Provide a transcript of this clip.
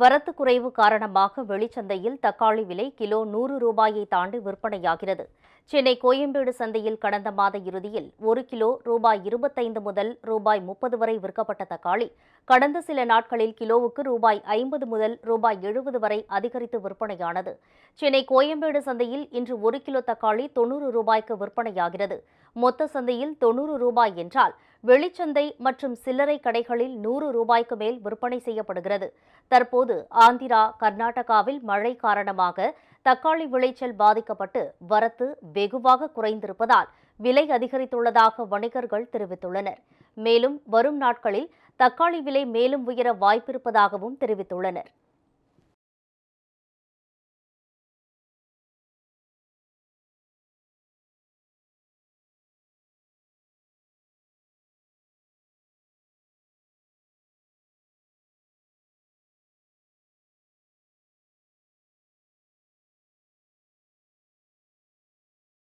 வரத்து குறைவு காரணமாக வெளிச்சந்தையில் தக்காளி விலை கிலோ நூறு ரூபாயை தாண்டி விற்பனையாகிறது. சென்னை கோயம்பேடு சந்தையில் கடந்த மாத இறுதியில் ஒரு கிலோ ரூபாய் இருபத்தைந்து முதல் ரூபாய் முப்பது வரை விற்கப்பட்ட தக்காளி கடந்த சில நாட்களில் கிலோவுக்கு ரூபாய் ஐம்பது முதல் ரூபாய் எழுபது வரை அதிகரித்து விற்பனையானது. சென்னை கோயம்பேடு சந்தையில் இன்று ஒரு கிலோ தக்காளி தொண்ணூறு ரூபாய்க்கு விற்பனையாகிறது. மொத்த சந்தையில் தொண்ணூறு ரூபாய் என்றால் வெளிச்சந்தை மற்றும் சில்லறை கடைகளில் நூறு ரூபாய்க்கு மேல் விற்பனை செய்யப்படுகிறது. தற்போது ஆந்திரா கர்நாடகாவில் மழை காரணமாக தக்காளி விளைச்சல் பாதிக்கப்பட்டு வரத்து வெகுவாக குறைந்திருப்பதால் விலை அதிகரித்துள்ளதாக வணிகர்கள் தெரிவித்துள்ளனர். மேலும் வரும் நாட்களில் தக்காளி விலை மேலும் உயர வாய்ப்பிருப்பதாகவும் தெரிவித்துள்ளனர்.